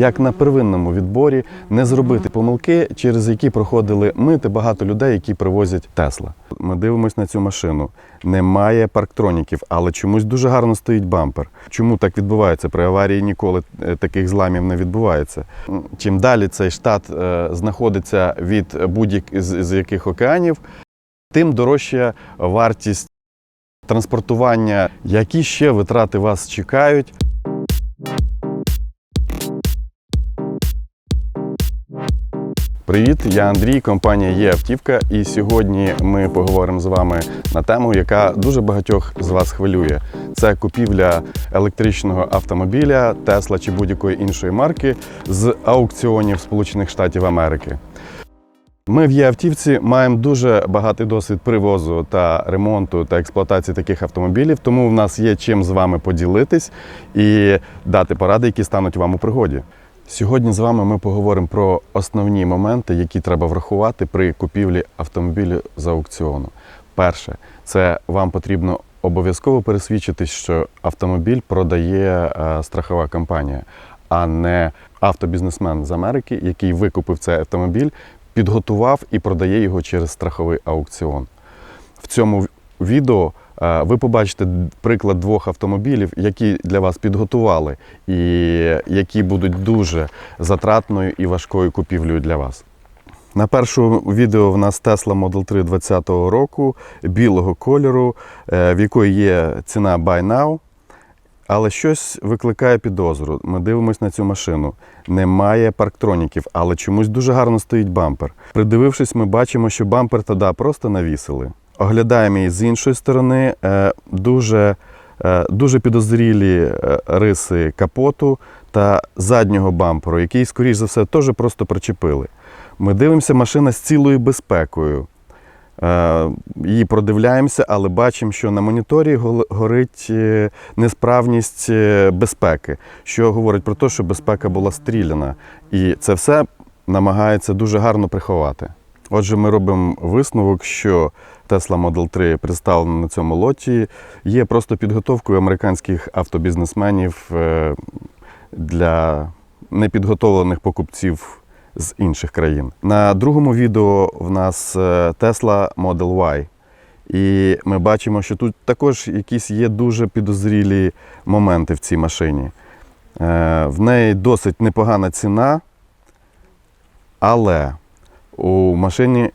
як на первинному відборі не зробити помилки, через які проходили мити багато людей, які привозять Тесла. Ми дивимось на цю машину. Немає парктроніків, але чомусь дуже гарно стоїть бампер. Чому так відбувається? При аварії ніколи е, таких зламів не відбувається. Чим далі цей штат е, знаходиться від будь-яких з, з яких океанів, тим дорожча вартість транспортування. Які ще витрати вас чекають? Привіт, я Андрій, компанія є автівка, і сьогодні ми поговоримо з вами на тему, яка дуже багатьох з вас хвилює. Це купівля електричного автомобіля, Тесла чи будь-якої іншої марки з аукціонів Сполучених Штатів Америки. Ми в є-автівці маємо дуже багатий досвід привозу та ремонту та експлуатації таких автомобілів, тому в нас є чим з вами поділитись і дати поради, які стануть вам у пригоді. Сьогодні з вами ми поговоримо про основні моменти, які треба врахувати при купівлі автомобілю з аукціону. Перше, це вам потрібно обов'язково пересвідчитись, що автомобіль продає е, страхова компанія, а не автобізнесмен з Америки, який викупив цей автомобіль, підготував і продає його через страховий аукціон. В цьому відео е, ви побачите приклад двох автомобілів, які для вас підготували, і які будуть дуже затратною і важкою купівлею для вас. На першому відео в нас Tesla Model 3 2020 року білого кольору, е, в якої є ціна Buy Now. Але щось викликає підозру. Ми дивимося на цю машину. Немає парктроніків, але чомусь дуже гарно стоїть бампер. Придивившись, ми бачимо, що бампер тоді просто навісили. Оглядаємо її з іншої сторони. е, Дуже, е, дуже підозрілі е, риси капоту та заднього бамперу, який, скоріш за все, теж просто причепили. Ми дивимося машина з цілою безпекою. Її продивляємося, але бачимо, що на моніторі горить несправність безпеки, що говорить про те, що безпека була стріляна. І це все намагається дуже гарно приховати. Отже, ми робимо висновок, що Tesla Model 3 представлена на цьому лоті, є просто підготовкою американських автобізнесменів е, для непідготовлених покупців з інших країн. На другому відео в нас е, Tesla Model Y. І ми бачимо, що тут також якісь є дуже підозрілі моменти в цій машині. Е, В неї досить непогана ціна, але у машині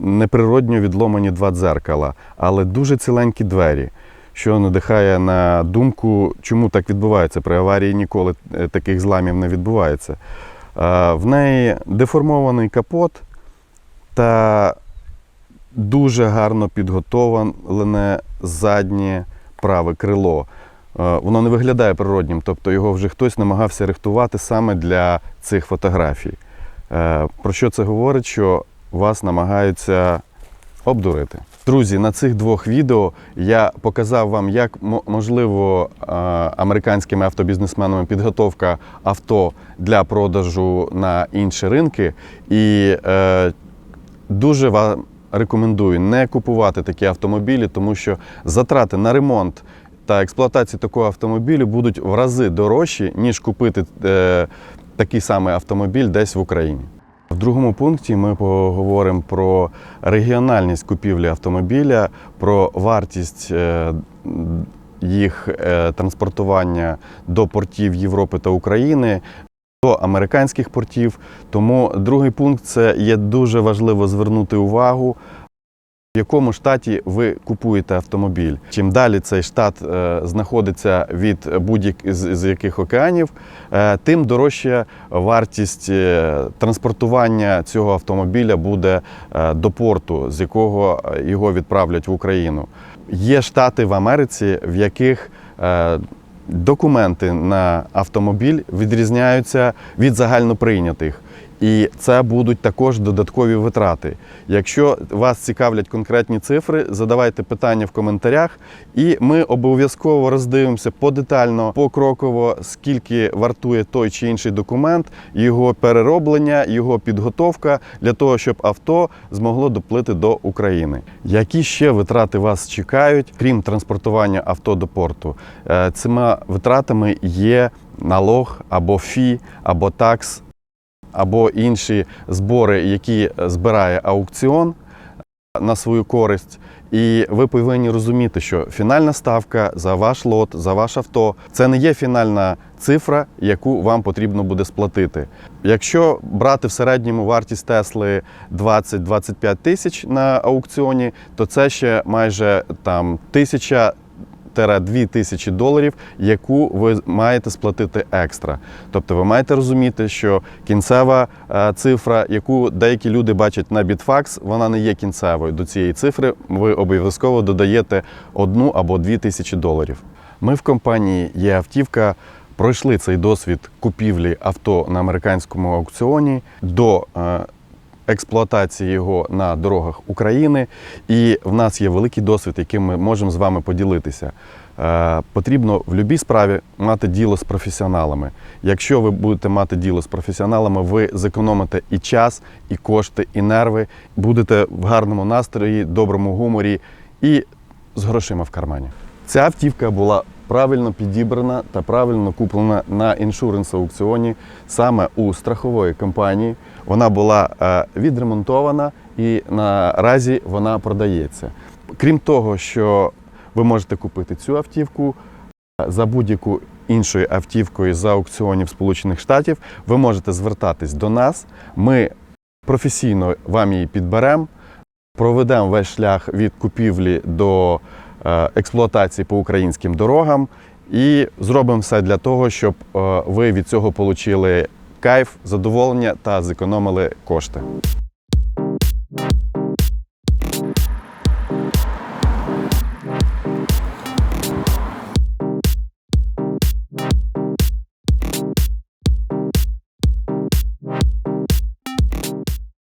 неприродньо відломані два дзеркала, але дуже ціленькі двері, що надихає на думку, чому так відбувається. При аварії ніколи е, таких зламів не відбувається. Е, В неї деформований капот та дуже гарно підготовлене заднє праве крило. Е, Воно не виглядає природнім, тобто його вже хтось намагався рихтувати саме для цих фотографій. Е, Про що це говорить? Що вас намагаються обдурити. Друзі, на цих двох відео я показав вам, як можливо е, американськими автобізнесменами підготовка авто для продажу на інші ринки. І е, дуже вам рекомендую не купувати такі автомобілі, тому що затрати на ремонт та експлуатацію такого автомобілю будуть в рази дорожчі, ніж купити е, такий самий автомобіль десь в Україні. В другому пункті ми поговоримо про регіональність купівлі автомобіля, про вартість е, їх е, транспортування до портів Європи та України. До американських портів, тому другий пункт це є дуже важливо звернути увагу, в якому штаті ви купуєте автомобіль. Чим далі цей штат е, знаходиться від будь-яких з, з яких океанів, е, тим дорожча вартість е, транспортування цього автомобіля буде е, до порту, з якого е, його відправлять в Україну. Є штати в Америці, в яких е, документи на автомобіль відрізняються від загальноприйнятих. І це будуть також додаткові витрати. Якщо вас цікавлять конкретні цифри, задавайте питання в коментарях, і ми обов'язково роздивимося подетально, покроково, скільки вартує той чи інший документ, його перероблення, його підготовка для того, щоб авто змогло доплити до України. Які ще витрати вас чекають, крім транспортування авто до порту? Е, Цими витратами є налог або фі, або такс, або інші збори, які збирає аукціон на свою користь. І ви повинні розуміти, що фінальна ставка за ваш лот, за ваше авто це не є фінальна цифра, яку вам потрібно буде сплатити. Якщо брати в середньому вартість Тесли 20-25 тисяч на аукціоні, то це ще майже там тисяча 2 тисячі доларів, яку ви маєте сплатити екстра. Тобто ви маєте розуміти, що кінцева е, цифра, яку деякі люди бачать на Bitfax, вона не є кінцевою. До цієї цифри ви обов'язково додаєте одну або дві тисячі доларів. Ми в компанії є автівка. Пройшли цей досвід купівлі авто на американському аукціоні до е, експлуатації його на дорогах України. І в нас є великий досвід, яким ми можемо з вами поділитися. Е, Потрібно в будь-якій справі мати діло з професіоналами. Якщо ви будете мати діло з професіоналами, ви зекономите і час, і кошти, і нерви, будете в гарному настрої, доброму гуморі і з грошима в кармані. Ця автівка була правильно підібрана та правильно куплена на іншуренс аукціоні саме у страхової компанії. Вона була е, відремонтована і наразі вона продається. Крім того, що ви можете купити цю автівку е, за будь-яку іншою автівкою з аукціонів Сполучених Штатів, ви можете звертатись до нас. Ми професійно вам її підберемо, проведемо весь шлях від купівлі до експлуатації по українським дорогам і зробимо все для того, щоб е, ви від цього отримали кайф, задоволення та зекономили кошти.